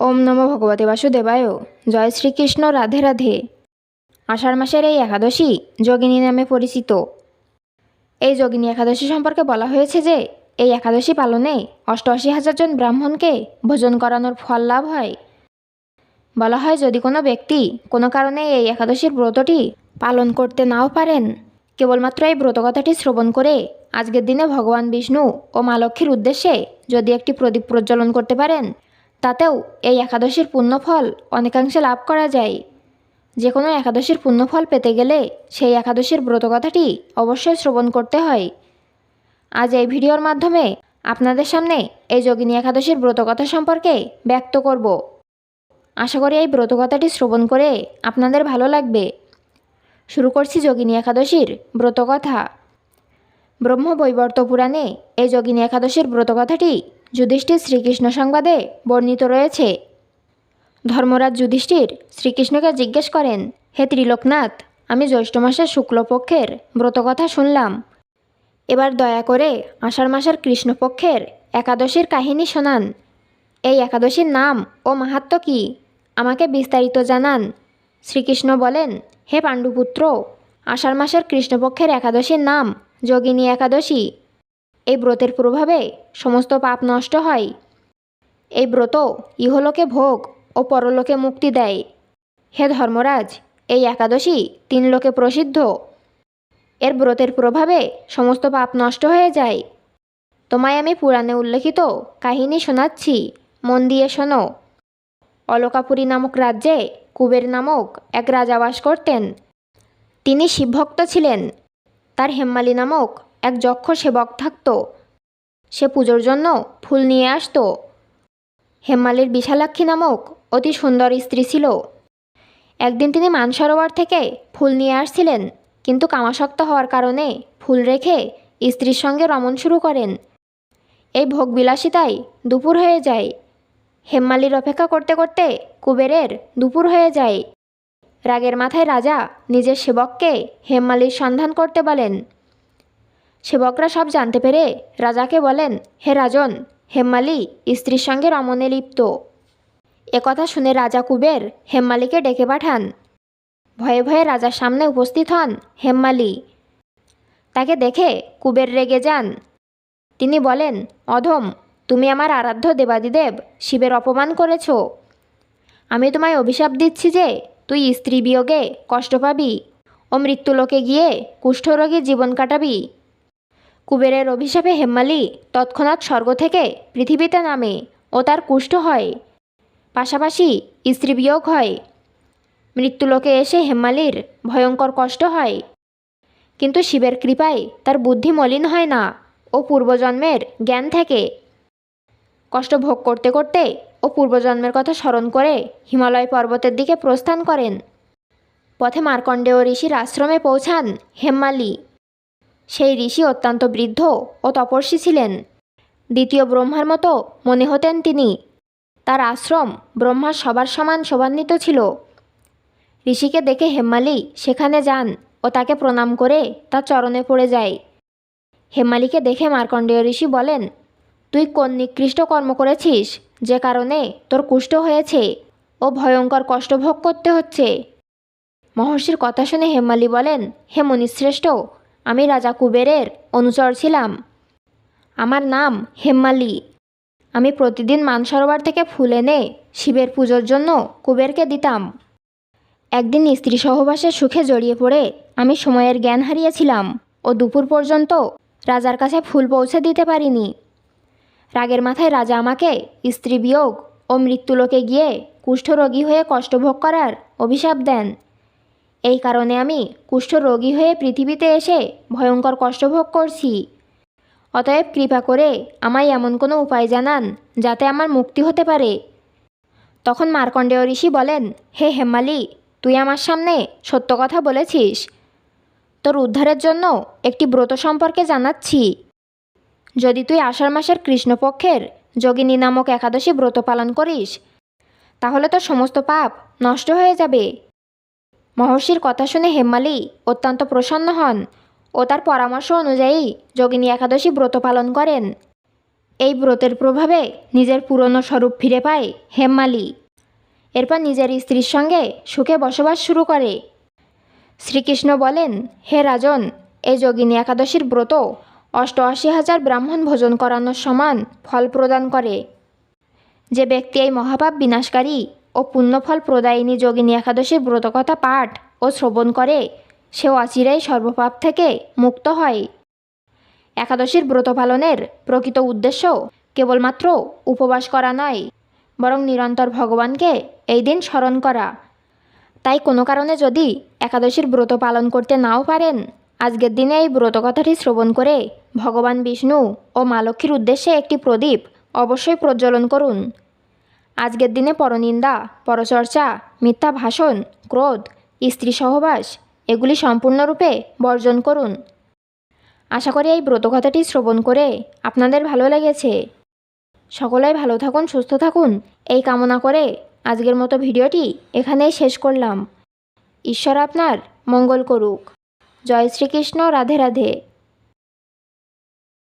ওম নম ভগবতে বাসুদেবায়। জয় শ্রীকৃষ্ণ, রাধে রাধে। আষাঢ় মাসের এই একাদশী যোগিনী নামে পরিচিত। এই যোগিনী একাদশী সম্পর্কে বলা হয়েছে যে, এই একাদশী পালনে অষ্টআশি হাজার জন ব্রাহ্মণকে ভোজন করানোর ফল লাভ হয়। বলা হয়, যদি কোনো ব্যক্তি কোনো কারণে এই একাদশীর ব্রতটি পালন করতে নাও পারেন, কেবলমাত্র এই ব্রতকথাটি শ্রবণ করে আজকের দিনে ভগবান বিষ্ণু ও মা লক্ষ্মীর উদ্দেশ্যে যদি একটি প্রদীপ প্রজ্বলন করতে পারেন তাতেও এই একাদশীর পুণ্যফল অনেকাংশে লাভ করা যায়। যে কোনো একাদশীর পুণ্যফল পেতে গেলে সেই একাদশীর ব্রতকথাটি অবশ্যই শ্রবণ করতে হয়। আজ এই ভিডিওর মাধ্যমে আপনাদের সামনে এই যোগিনী একাদশীর ব্রতকথা সম্পর্কে ব্যক্ত করব। আশা করি এই ব্রতকথাটি শ্রবণ করে আপনাদের ভালো লাগবে। শুরু করছি যোগিনী একাদশীর ব্রতকথা। ব্রহ্মবৈবর্ত পুরাণে এই যোগিনী একাদশীর ব্রতকথাটি যুধিষ্ঠির শ্রীকৃষ্ণ সংবাদে বর্ণিত রয়েছে। ধর্মরাজ যুধিষ্ঠির শ্রীকৃষ্ণকে জিজ্ঞেস করেন, হে ত্রিলোকনাথ, আমি জ্যৈষ্ঠ মাসের শুক্লপক্ষের ব্রতকথা শুনলাম। এবার দয়া করে আষাঢ় মাসের কৃষ্ণপক্ষের একাদশীর কাহিনী শোনান। এই একাদশীর নাম ও মাহাত্ম কি? আমাকে বিস্তারিত জানান। শ্রীকৃষ্ণ বলেন, হে পাণ্ডুপুত্র, আষাঢ় মাসের কৃষ্ণপক্ষের একাদশীর নাম যোগিনী একাদশী। এই ব্রতের প্রভাবে সমস্ত পাপ নষ্ট হয়। এই ব্রত ইহলোকে ভোগ ও পরলোকে মুক্তি দেয়। হে ধর্মরাজ, এই একাদশী তিন লোকে প্রসিদ্ধ। এর ব্রতের প্রভাবে সমস্ত পাপ নষ্ট হয়ে যায়। তোমায় আমি পুরাণে উল্লেখিত কাহিনী শোনাচ্ছি। মন দিয়ে শোনো। অলকাপুরী নামক রাজ্যে কুবের নামক এক রাজা বাস করতেন। তিনি শিবভক্ত ছিলেন। তার হেম্মালি নামক এক যক্ষ সেবক থাকত। সে পুজোর জন্য ফুল নিয়ে আসতো। হেম্মালির বিশালাক্ষী নামক অতি সুন্দর স্ত্রী ছিল। একদিন তিনি মানসরোবর থেকে ফুল নিয়ে আসছিলেন, কিন্তু কামাসক্ত হওয়ার কারণে ফুল রেখে স্ত্রীর সঙ্গে রমণ শুরু করেন। এই ভোগবিলাসিতায় দুপুর হয়ে যায়। হেম্মালির অপেক্ষা করতে করতে কুবেরের দুপুর হয়ে যায়। রাগের মাথায় রাজা নিজের সেবককে হেম্মালির সন্ধান করতে বলেন। সেবকরা সব জানতে পেরে রাজাকে বলেন, হে রাজন, হেম্মালি স্ত্রীর সঙ্গে রমণে লিপ্ত। একথা শুনে রাজা কুবের হেম্মালিকে ডেকে পাঠান। ভয়ে ভয়ে রাজার সামনে উপস্থিত হন হেম্মালি। তাকে দেখে কুবের রেগে যান। তিনি বলেন, অধম, তুমি আমার আরাধ্য দেবাদিদেব শিবের অপমান করেছ। আমি তোমায় অভিশাপ দিচ্ছি যে তুই স্ত্রী বিয়োগে কষ্ট পাবি ও মৃত্যুলোকে গিয়ে কুষ্ঠরোগী জীবন কাটাবি। কুবেরের অভিশাপে হেম্মালি তৎক্ষণাৎ স্বর্গ থেকে পৃথিবীতে নামে ও তার কুষ্ঠ হয়। পাশাপাশি স্ত্রী বিয়োগ হয়। মৃত্যুলোকে এসে হেম্মালির ভয়ঙ্কর কষ্ট হয়। কিন্তু শিবের কৃপায় তার বুদ্ধি মলিন হয় না ও পূর্বজন্মের জ্ঞান থেকে। কষ্ট ভোগ করতে করতে ও পূর্বজন্মের কথা স্মরণ করে হিমালয় পর্বতের দিকে প্রস্থান করেন। পথে মার্কণ্ডেয় ঋষির আশ্রমে পৌঁছান হেম্মালি সেই ঋষি অত্যন্ত বৃদ্ধ ও তপস্বী ছিলেন। দ্বিতীয় ব্রহ্মার মতো মনে হতেন তিনি। তার আশ্রম ব্রহ্মার সবার সমান শোভান্বিত ছিল। ঋষিকে দেখে হেম্মালি সেখানে যান ও তাকে প্রণাম করে তার চরণে পড়ে যায়। হেম্মালিকে দেখে মার্কণ্ডেয় ঋষি বলেন, তুই কোন নিকৃষ্ট কর্ম করেছিস যে কারণে তোর কুষ্ঠ হয়েছে ও ভয়ঙ্কর কষ্ট ভোগ করতে হচ্ছে? মহর্ষির কথা শুনে হেম্মালি বলেন, হে মুনিশ্রেষ্ঠ আমি রাজা কুবেরের অনুচর ছিলাম। আমার নাম হেম্মালি। আমি প্রতিদিন মানসরোবর থেকে ফুল এনে শিবের পুজোর জন্য কুবেরকে দিতাম। একদিন স্ত্রী সহবাসের সুখে জড়িয়ে পড়ে আমি সময়ের জ্ঞান হারিয়েছিলাম ও দুপুর পর্যন্ত রাজার কাছে ফুল পৌঁছে দিতে পারিনি। রাগের মাথায় রাজা আমাকে স্ত্রী বিয়োগ ও মৃত্যুলোকে গিয়ে কুষ্ঠরোগী হয়ে কষ্টভোগ করার অভিশাপ দেন। এই কারণে আমি কুষ্ঠরোগী হয়ে পৃথিবীতে এসে ভয়ঙ্কর কষ্টভোগ করছি। অতএব কৃপা করে আমায় এমন কোনো উপায় জানান যাতে আমার মুক্তি হতে পারে। তখন মার্কণ্ডেয় ঋষি বলেন, হে হেম্মালি তুই আমার সামনে সত্য কথা বলেছিস। তোর উদ্ধারের জন্য একটি ব্রত সম্পর্কে জানাচ্ছি। যদি তুই আষাঢ় মাসের কৃষ্ণপক্ষের যোগিনী নামক একাদশী ব্রত পালন করিস, তাহলে তোর সমস্ত পাপ নষ্ট হয়ে যাবে। মহর্ষির কথা শুনে হেম্মালি অত্যন্ত প্রসন্ন হন ও তার পরামর্শ অনুযায়ী যোগিনী একাদশী ব্রত পালন করেন। এই ব্রতের প্রভাবে নিজের পুরনো স্বরূপ ফিরে পায় হেমমালি। এরপর নিজের স্ত্রীর সঙ্গে সুখে বসবাস শুরু করে। শ্রীকৃষ্ণ বলেন, হে রাজন, এই যোগিনী একাদশীর ব্রত অষ্টআশি হাজার ব্রাহ্মণ ভোজন করানোর সমান ফল প্রদান করে। যে ব্যক্তি এই মহাপাপ বিনাশকারী ও পুণ্যফল প্রদায়িনী যোগিনী একাদশীর ব্রতকথা পাঠ ও শ্রবণ করে, সেও অচিরেই সর্বপাপ থেকে মুক্ত হয়। একাদশীর ব্রত পালনের প্রকৃত উদ্দেশ্য কেবলমাত্র উপবাস করা নয়, বরং নিরন্তর ভগবানকে এই দিন স্মরণ করা। তাই কোনো কারণে যদি একাদশীর ব্রত পালন করতে নাও পারেন, আজকের দিনে এই ব্রত কথাটি শ্রবণ করে ভগবান বিষ্ণু ও মা লক্ষ্মীর উদ্দেশ্যে একটি প্রদীপ অবশ্যই প্রজ্বলন করুন। আজকের দিনে পরনিন্দা, পরচর্চা, মিথ্যা ভাষণ, ক্রোধ, স্ত্রী সহবাস, এগুলি সম্পূর্ণরূপে বর্জন করুন। আশা করি এই ব্রতকথাটি শ্রবণ করে আপনাদের ভালো লেগেছে। সকলেই ভালো থাকুন, সুস্থ থাকুন, এই কামনা করে আজকের মতো ভিডিওটি এখানেই শেষ করলাম। ঈশ্বর আপনার মঙ্গল করুক। জয় শ্রীকৃষ্ণ, রাধে রাধে।